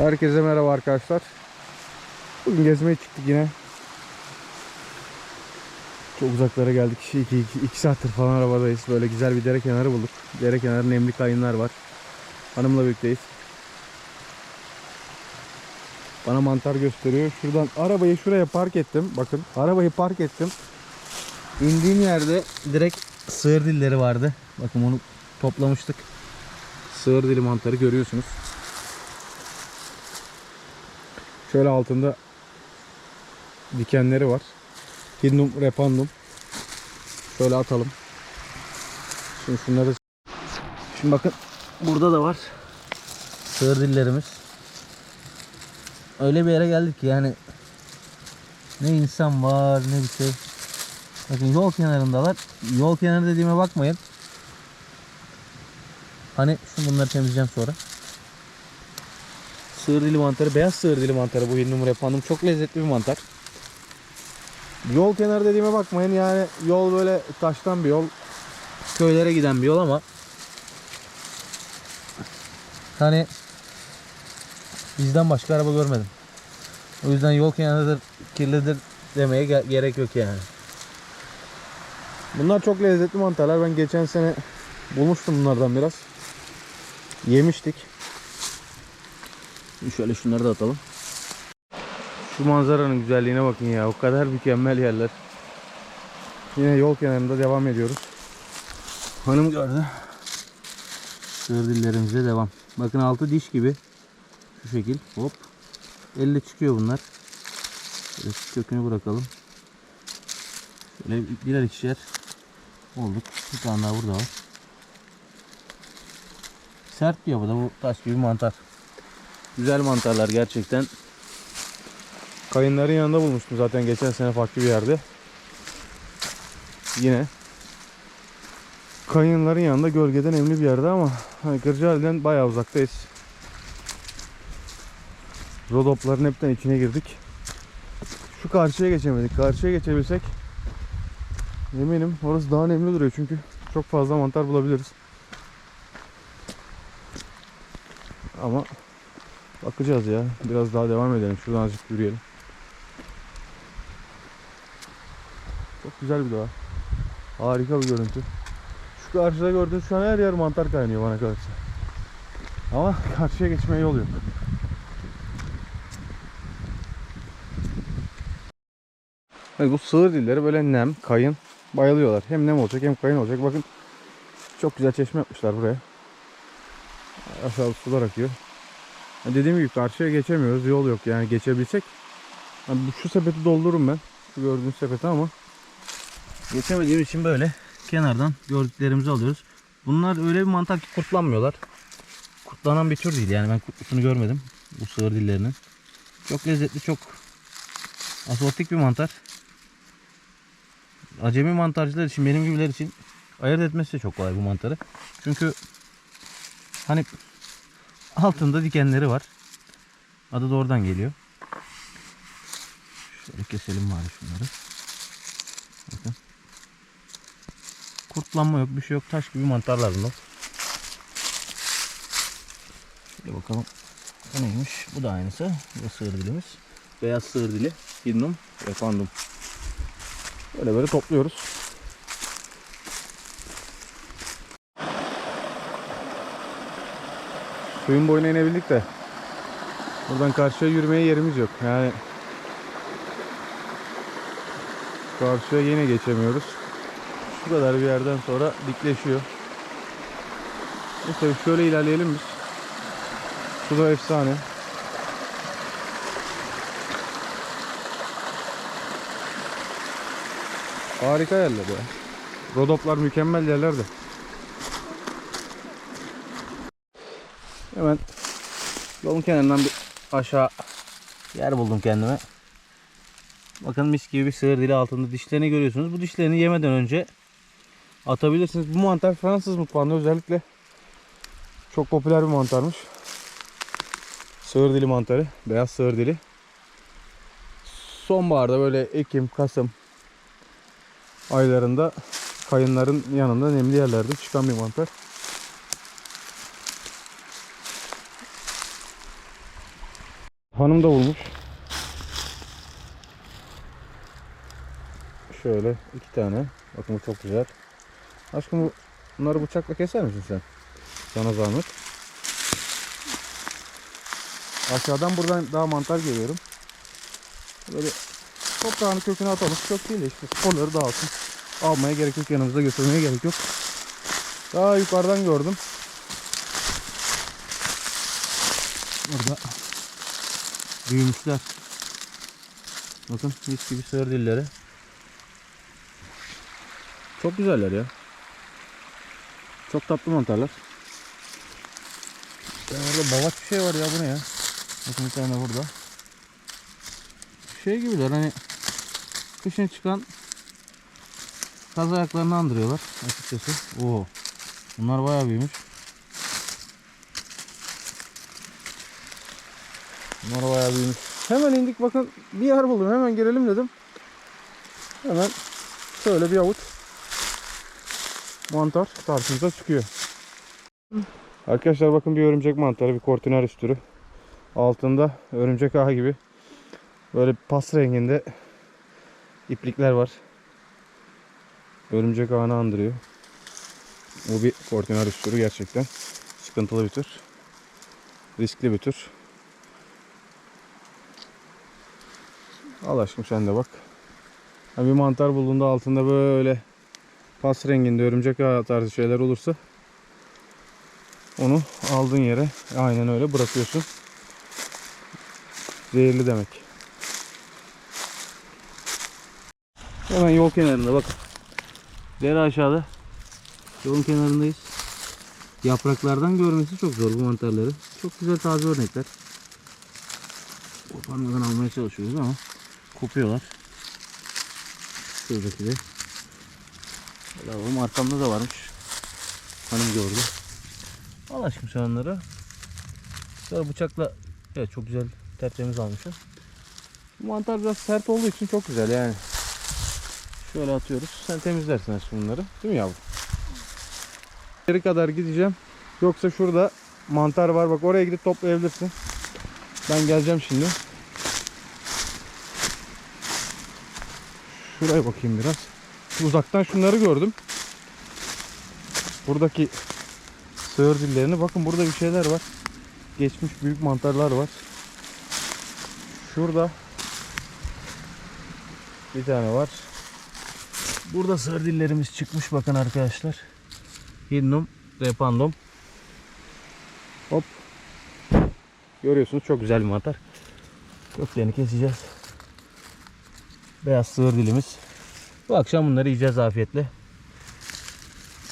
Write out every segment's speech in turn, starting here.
Herkese merhaba arkadaşlar. Bugün gezmeye çıktık yine. Çok uzaklara geldik. 2 saattir falan arabadayız. Böyle güzel bir dere kenarı bulduk. Dere kenarı nemli kayınlar var. Hanımla birlikteyiz. Bana mantar gösteriyor. Şuradan arabayı şuraya park ettim. Bakın arabayı park ettim. İndiğim yerde direkt sığır dilleri vardı. Bakın onu toplamıştık. Sığır dili mantarı görüyorsunuz. Şöyle altında dikenleri var. Hindum repandum. Şöyle atalım. Şimdi şunları Şimdi bakın burada da var. Sığır dillerimiz. Öyle bir yere geldik ki yani ne insan var ne bir şey. Bakın yol kenarındalar. Yol kenarı dediğime bakmayın. Hani şu bunları temizleyeceğim sonra. Sığır dili mantarı, beyaz sığır dili mantarı bu hindum repandum. Çok lezzetli bir mantar. Yol kenarı dediğime bakmayın yani yol böyle taştan bir yol. Köylere giden bir yol ama hani bizden başka araba görmedim. O yüzden yol kenarıdır, kirlidir demeye ge- gerek yok yani. Bunlar çok lezzetli mantarlar. Ben geçen sene bulmuştum bunlardan biraz. Yemiştik. Şimdi Şöyle şunları da atalım. Şu manzaranın güzelliğine bakın ya. O kadar mükemmel yerler. Yine yol kenarında devam ediyoruz. Hanım gördü. Sığır devam. Bakın altı diş gibi. Şu şekil. Hop. Elle çıkıyor bunlar. Şöyle kökünü bırakalım. Şöyle birer ikişer olduk. Bir tane daha burada var. Sert bir yapıda bu taş gibi mantar. Güzel mantarlar gerçekten. Kayınların yanında bulmuştum zaten geçen sene farklı bir yerde. Yine kayınların yanında gölgeden nemli bir yerde ama hani Kırcaali'den bayağı uzaktayız. Rodopların hepten içine girdik. Şu karşıya geçemedik. Karşıya geçebilsek eminim orası daha nemli duruyor çünkü çok fazla mantar bulabiliriz. Ama bakacağız ya. Biraz daha devam edelim. Şuradan azıcık yürüyelim. Çok güzel bir doğa. Harika bir görüntü. Şu karşıda gördüğünüz şu an her yer mantar kaynıyor bana kalırsa. Ama karşıya geçmeye yol yok. Bu sığır dilleri böyle nem, kayın bayılıyorlar. Hem nem olacak hem kayın olacak. Bakın çok güzel çeşme yapmışlar buraya. Aşağı sular akıyor. Dediğim gibi karşıya geçemiyoruz. Yol yok yani geçebilsek. Yani şu sepeti doldururum ben. Şu gördüğünüz sepeti ama geçemediğim için böyle kenardan gördüklerimizi alıyoruz. Bunlar öyle bir mantar ki kurtlanmıyorlar. Kurtlanan bir tür değil yani ben kurtlusunu görmedim. Bu sığır dillerinin. Çok lezzetli çok asortik bir mantar. Acemi mantarcılar için benim gibiler için ayırt etmesi de çok kolay bu mantarı. Çünkü hani altında dikenleri var. Adı da oradan geliyor. Şöyle keselim bari şunları. Bakın. Kurtlanma yok, bir şey yok. Taş gibi mantarlar bunlar. Şöyle bakalım. Bu neymiş? Bu da aynısı. Bu sığır dilimiz. Beyaz sığır dili. Hindum ve pandum. Böyle böyle topluyoruz. Suyun boyuna inebildik de buradan karşıya yürümeye yerimiz yok. Yani karşıya yine geçemiyoruz. Şu kadar bir yerden sonra dikleşiyor. Neyse şöyle ilerleyelim biz. Şu da efsane. Harika yerler ya. Rodoplar mükemmel yerler de. Hemen yolun kenarından bir aşağı yer buldum kendime. Bakın mis gibi bir sığır dili altında dişlerini görüyorsunuz. Bu dişlerini yemeden önce atabilirsiniz. Bu mantar Fransız mutfağında özellikle çok popüler bir mantarmış. Sığır dili mantarı. Beyaz sığır dili. Sonbaharda böyle Ekim, Kasım aylarında kayınların yanında nemli yerlerde çıkan bir mantar. Hanım da bulmuş. Şöyle iki tane. Bakın bu çok güzel. Aşkım bu, bunları bıçakla keser misin sen? Sana zahmet. Aşağıdan buradan daha mantar görüyorum. Böyle toprağını köküne atalım. Çok değil de işte sporları dağılsın. Almaya gerek yok yanımızda götürmeye gerek yok. Daha yukarıdan gördüm. Orada büyümüşler. Bakın mis gibi sığır dilleri. Çok güzeller ya. Çok tatlı mantarlar. Tane orada babaç bir şey var ya bu ne ya? Bakın bir tane burada. Şey gibiler hani kışın çıkan kaz ayaklarını andırıyorlar açıkçası. Oo. Bunlar bayağı büyümüş. Bunlar bayağı büyümüş. Hemen indik bakın bir yer buldum hemen girelim dedim. Hemen şöyle bir avuç mantar karşımıza çıkıyor. Arkadaşlar bakın bir örümcek mantarı, bir kortinaris türü. Altında örümcek ağı gibi böyle pas renginde iplikler var. Örümcek ağını andırıyor. Bu bir kortinaris türü gerçekten. Sıkıntılı bir tür. Riskli bir tür. Al aşkım sen de bak. Ha, bir mantar bulduğunda altında böyle pas renginde örümcek ağı tarzı şeyler olursa onu aldığın yere aynen öyle bırakıyorsun. Zehirli demek. Hemen yol kenarında bakın. Dere aşağıda. Yolun kenarındayız. Yapraklardan görmesi çok zor bu mantarları. Çok güzel taze örnekler. Koparmadan almaya çalışıyoruz ama kopuyorlar. Şuradaki de. Lavabom arkamda da varmış. Hanım gördü. Al aşkım sen onları. Sonra bıçakla evet çok güzel tertemiz almışım. Bu mantar biraz sert olduğu için çok güzel yani. Şöyle atıyoruz. Sen temizlersin aşkım bunları. Değil mi yavrum? Yeri kadar gideceğim. Yoksa şurada mantar var. Bak oraya gidip toplayabilirsin. Ben geleceğim şimdi. Şuraya bakayım biraz. Uzaktan şunları gördüm. Buradaki sığır dillerini. Bakın burada bir şeyler var. Geçmiş büyük mantarlar var. Şurada bir tane var. Burada sığır dillerimiz çıkmış bakın arkadaşlar. Hidnum, repandum. Hop. Görüyorsunuz çok güzel bir mantar. Köklerini keseceğiz. Beyaz sığır dilimiz. Bu akşam bunları yiyeceğiz afiyetle.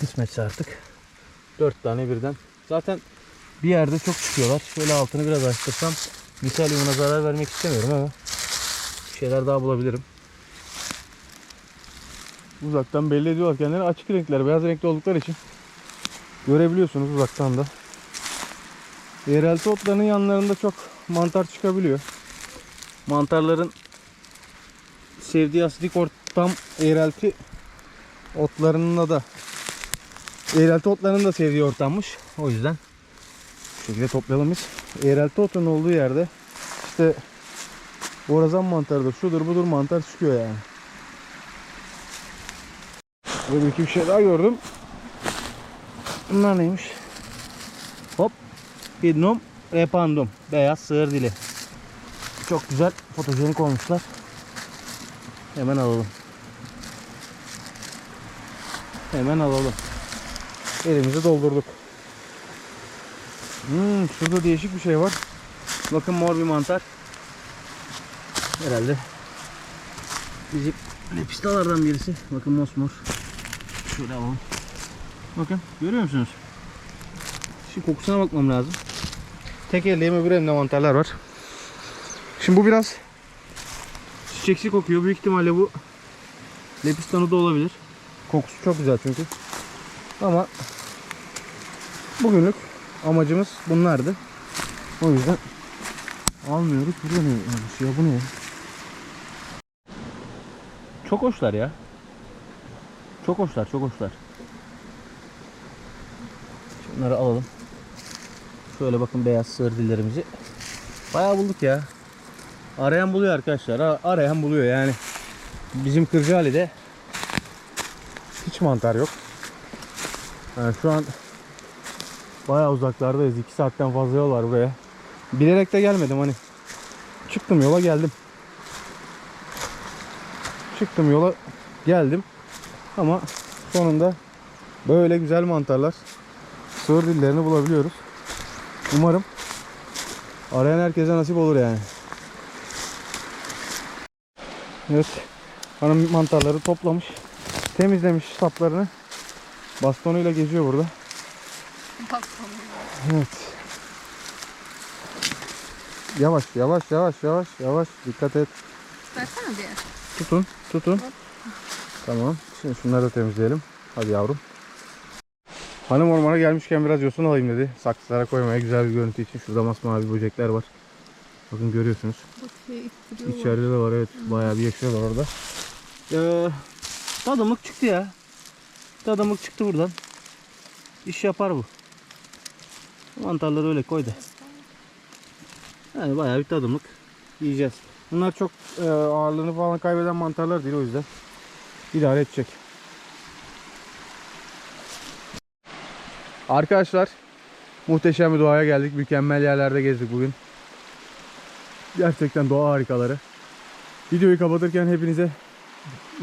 Kısmetse artık. Dört tane birden. Zaten bir yerde çok çıkıyorlar. Şöyle altını biraz açtırsam misal zarar vermek istemiyorum ama bir şeyler daha bulabilirim. Uzaktan belli ediyorlar kendileri açık renkler, beyaz renkli oldukları için görebiliyorsunuz uzaktan da. Yerelti otlarının yanlarında çok mantar çıkabiliyor. Mantarların sevdiği asidik ortam eğrelti otlarının da eğrelti otlarının da sevdiği ortammış. O yüzden bu şekilde toplayalım biz. Eğrelti otunun olduğu yerde işte borazan mantarıdır, şudur budur mantar çıkıyor yani. Böyle iki bir şey daha gördüm. Bunlar neymiş? Hop. Hidnum repandum. Beyaz sığır dili. Çok güzel fotojenik olmuşlar. Hemen alalım. Hemen alalım. Elimizi doldurduk. Hmm, şurada değişik bir şey var. Bakın mor bir mantar. Herhalde bizim lepistalardan birisi. Bakın mosmor. Şöyle alalım. Bakın görüyor musunuz? Şimdi kokusuna bakmam lazım. Tek elleyim öbür elimde mantarlar var. Şimdi bu biraz çiçeksi kokuyor. Büyük ihtimalle bu lepistanu da olabilir. Kokusu çok güzel çünkü. Ama bugünlük amacımız bunlardı. O yüzden almıyoruz. Burada ne olmuş ya bu ne? Çok hoşlar ya. Çok hoşlar, çok hoşlar. Şunları alalım. Şöyle bakın beyaz sığır dillerimizi. Bayağı bulduk ya. Arayan buluyor arkadaşlar. Arayan buluyor yani. Bizim Kırcaali'de hiç mantar yok. Yani şu an bayağı uzaklardayız. 2 saatten fazla yol var buraya. Bilerek de gelmedim hani. Çıktım yola geldim. Çıktım yola geldim. Ama sonunda böyle güzel mantarlar sığır dillerini bulabiliyoruz. Umarım arayan herkese nasip olur yani. Evet. Hanım mantarları toplamış. Temizlemiş saplarını. Bastonuyla geziyor burada. Bak Evet. Yavaş yavaş yavaş yavaş yavaş dikkat et. Versene bir. Tutun tutun. Tamam. Şimdi şunları da temizleyelim. Hadi yavrum. Hanım ormana gelmişken biraz yosun alayım dedi. Saksılara koymaya güzel bir görüntü için. Şurada masmavi böcekler var. Bakın görüyorsunuz. İçeride de var evet. Bayağı bir yaşıyorlar orada. Ee, tadımlık çıktı ya. Tadımlık çıktı buradan. İş yapar bu. Mantarları öyle koy da. Yani bayağı bir tadımlık yiyeceğiz. Bunlar çok e, ağırlığını falan kaybeden mantarlar değil o yüzden. İdare edecek. Arkadaşlar muhteşem bir doğaya geldik. Mükemmel yerlerde gezdik bugün. Gerçekten doğa harikaları. Videoyu kapatırken hepinize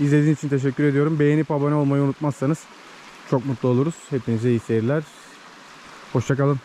izlediğiniz için teşekkür ediyorum. Beğenip abone olmayı unutmazsanız çok mutlu oluruz. Hepinize iyi seyirler. Hoşçakalın.